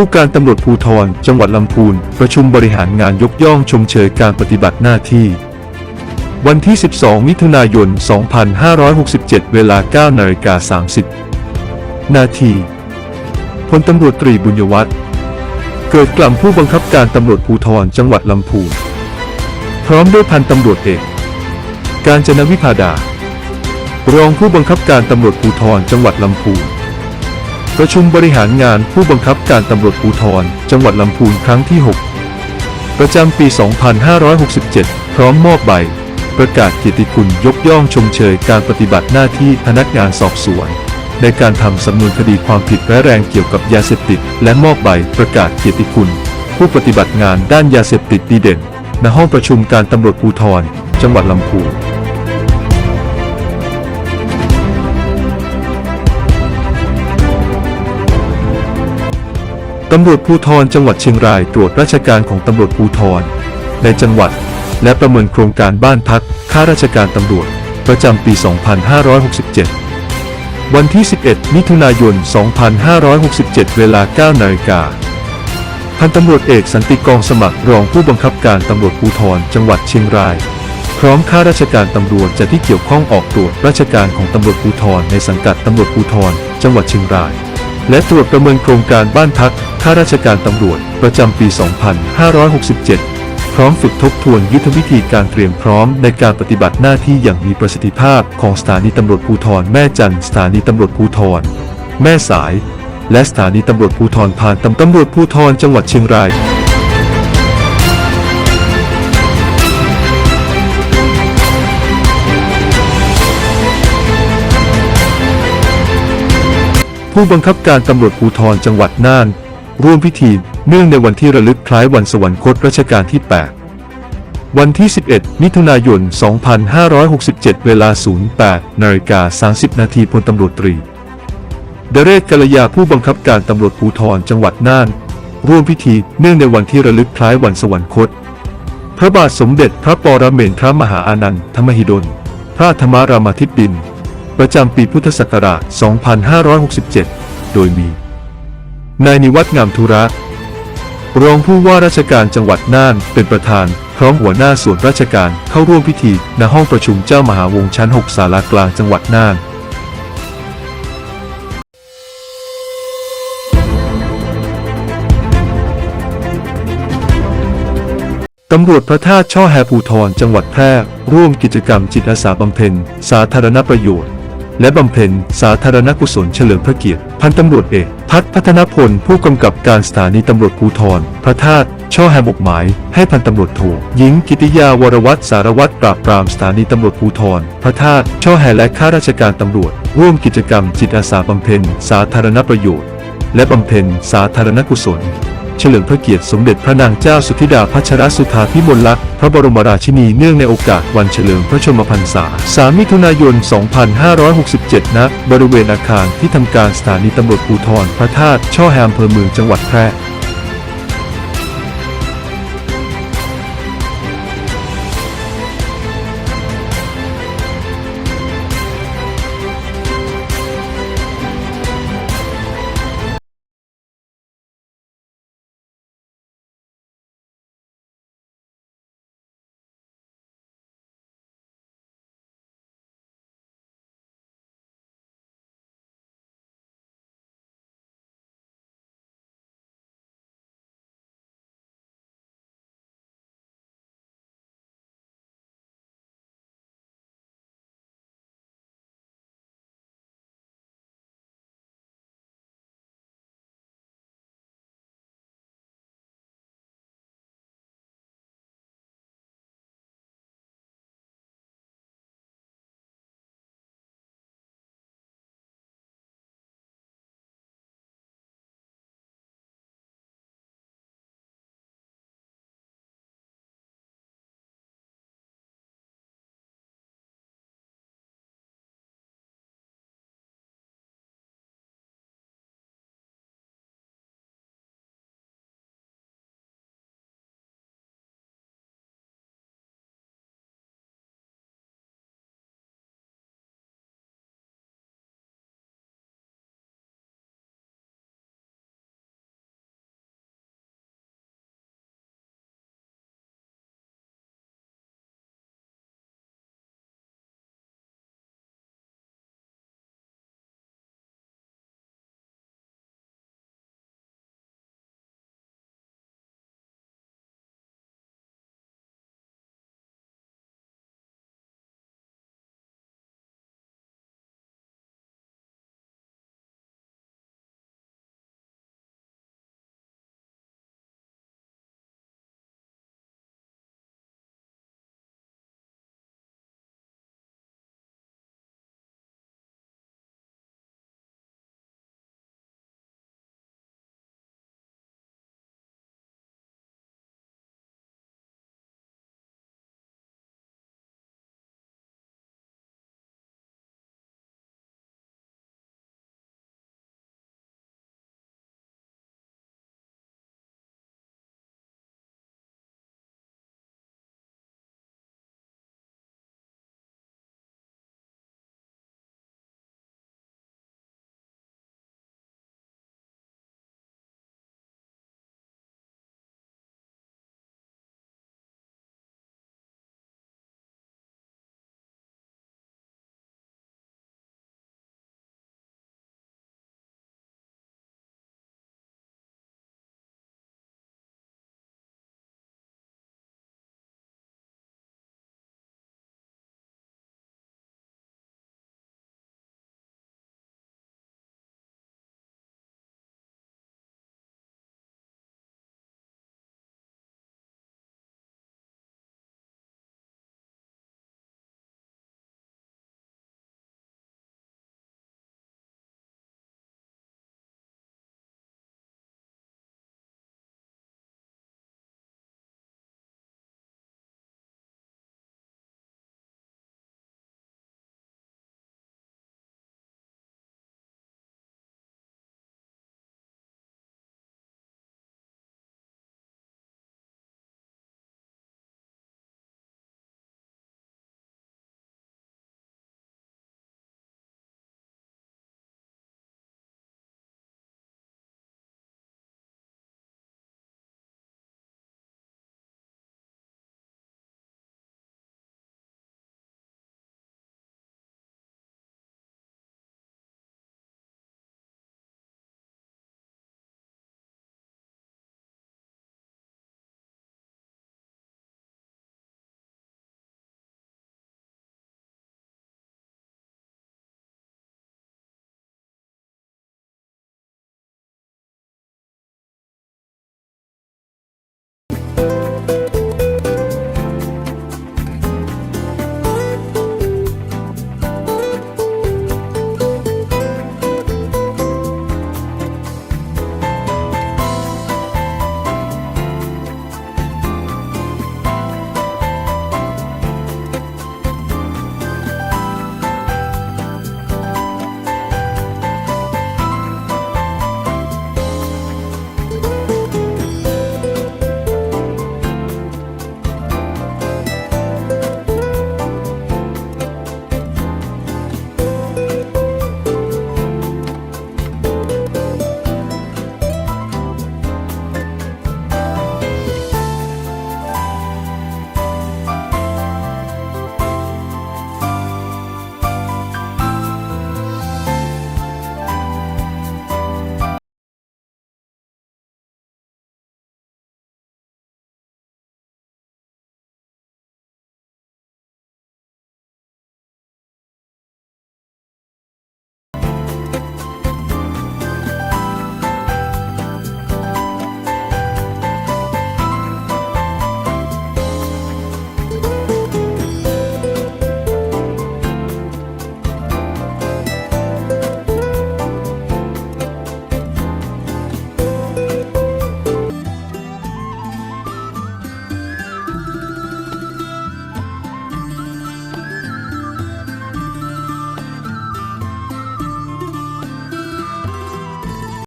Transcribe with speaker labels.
Speaker 1: ผู้การตำรวจภูธรจังหวัดลำพูน ประชุมบริหารงานยกย่องชมเชยการปฏิบัติหน้าที่ วันที่ 12 มิถุนายน 2567 เวลา 9นาฬิกา30 นาทีพลตำรวจตรีบุญยวัฒน์เกิดกล่ำผู้บังคับการตำรวจภูธรจังหวัดลำพูน พร้อมด้วยพันตำรวจเอก การจนวิพาดา รองผู้บังคับการตำรวจภูธรจังหวัดลำพูน ประชุมบริหารงานผู้บังคับการตำรวจภูธรจังหวัดลำพูนครั้งที่ 6 ประจำปี 2567 พร้อมมอบใบ ประกาศเกียรติคุณยกย่องชมเชยการปฏิบัติหน้าที่พนักงานสอบสวน ในการทำสำนวนคดีความผิดร้ายแรงเกี่ยวกับยาเสพติด และมอบใบประกาศเกียรติคุณ ผู้ปฏิบัติงานด้านยาเสพติดดีเด่น ณห้องประชุมการตำรวจภูธรจังหวัดลำพูน ตำรวจภูธรจังหวัดเชียงรายตรวจราชการของตำรวจภูธรในจังหวัด และประเมินโครงการบ้านพักข้าราชการตำรวจ ประจำปี 2567 วันที่ 11 มิถุนายน 2567 เวลา 9นาฬิกาพันตำรวจเอกสันติกองสมัครรองผู้บังคับการตำรวจภูธรจังหวัดเชียงราย พร้อมข้าราชการตำรวจจะที่เกี่ยวข้องออกตรวจราชการของตำรวจภูธรในสังกัดตำรวจภูธรจังหวัดเชียงราย และตรวจประเมินโครงการบ้านพักข้าราชการตำรวจ ประจำปี 2567 พร้อมฝึกทบทวนยุทธวิธีการเตรียมพร้อมในการปฏิบัติหน้าที่อย่างมีประสิทธิภาพของสถานีตำรวจภูธรแม่จันสถานีตำรวจภูธรแม่สาย และสถานีตำรวจภูธรพานตำตำรวจภูธรจังหวัดเชียงราย ผู้บังคับการตำรวจภูธรจังหวัดน่าน ร่วมพิธีเนื่องในวันที่ระลึกคล้ายวันสวรรคตรัชกาลที่ 8 วันที่ 11 มิถุนายน 2567 เวลา 08นาฬิกา30 นาทีพลตำรวจตรีเดเรศกัลยาผู้บังคับการตำรวจภูธรจังหวัดน่าน ร่วมพิธีเนื่องในวันที่ระลึกคล้ายวันสวรรคต พระบาทสมเด็จพระปรเมนทรมหาอานันทมหิดล พระธรรมรามาธิบดิน ประจำปีพุทธศักราช 2567 โดยมี นายนิวัฒน์งามธุระ รองผู้ว่าราชการจังหวัดน่านเป็นประธาน พร้อมหัวหน้าส่วนราชการเข้าร่วมพิธีณห้องประชุมเจ้ามหาวงชั้น 6 ศาลากลางจังหวัดน่านตำรวจพระธาตุช่อแฮภูทรจังหวัดแพร่ร่วมกิจกรรมจิตอาสาบำเพ็ญสาธารณประโยชน์ และบำเพ็ญสาธารณกุศลเฉลิมพระเกียรติ พันตำรวจเอกพัฒพัฒนพลผู้กำกับการสถานีตำรวจภูธรพระธาตุช่อแฮบกหมาย ให้พันตำรวจโทหญิงกิติยาวรวัตรสารวัตรปราบปรามสถานีตำรวจภูธรพระธาตุช่อแฮและข้าราชการตำรวจ ร่วมกิจกรรมจิตอาสาบำเพ็ญสาธารณประโยชน์ และบำเพ็ญสาธารณกุศล เฉลิมพระเกียรติสมเด็จพระนางเจ้าสุธิดาพัชรสุธาพิมลลักษณ์พระบรมราชินีเนื่องในโอกาสวันเฉลิมพระชนมพรรษา 3 มิถุนายน 2567 ณ บริเวณอาคารที่ทำการสถานีตำรวจภูธรพระธาตุช่อแฮมอำเภอเมืองจังหวัดแพร่